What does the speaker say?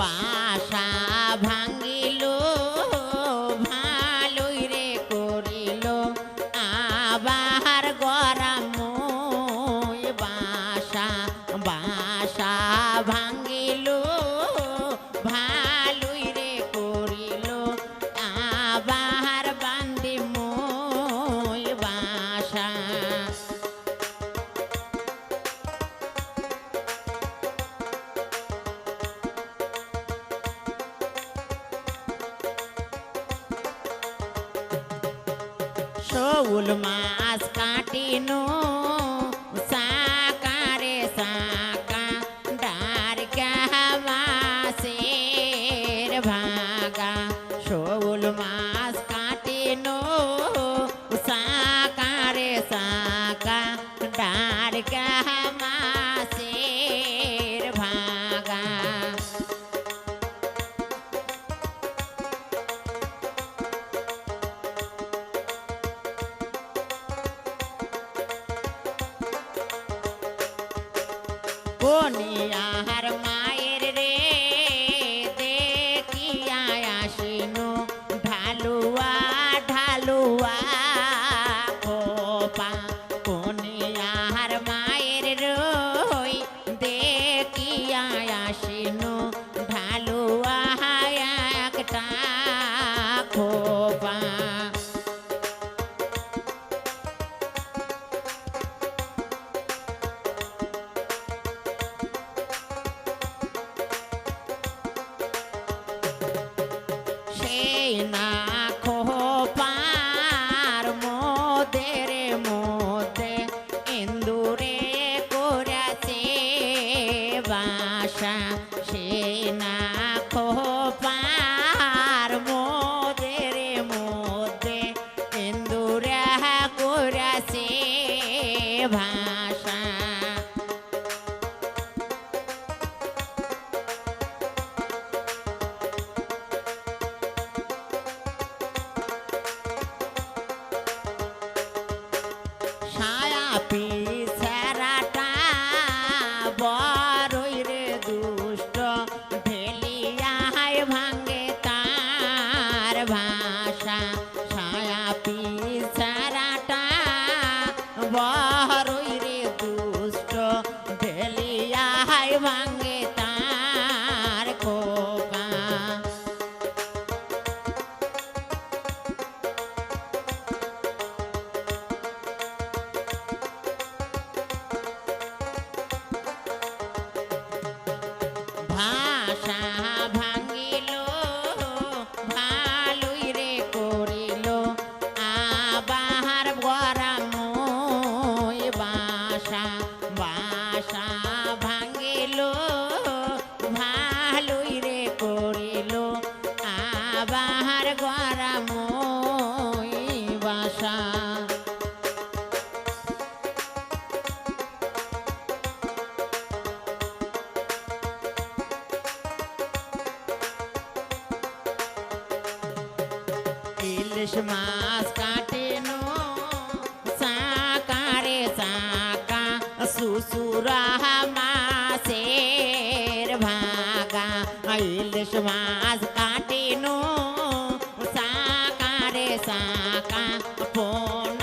বাসা ভাঙ্গিল শৌল মাছ কাটিনো সাকারে সাকা ডার মাছের ভাগা। শৌল মাছ কাটিনো সাকারে সাকা ডার કોની આહારમાં বাসা সে না খোপার মোদের মধ্যে। ইন্দুরে করেছে ভাষা ভাষা ছায়া পিছারাটা বড়ই রে দুষ্ট ভেলিয়া হাই তার ভাঙিল ভালুই রে করিল। আবার গরম રાજા અહિલ શ્વાસ કાઢીનો સાકારે સાકા ફોન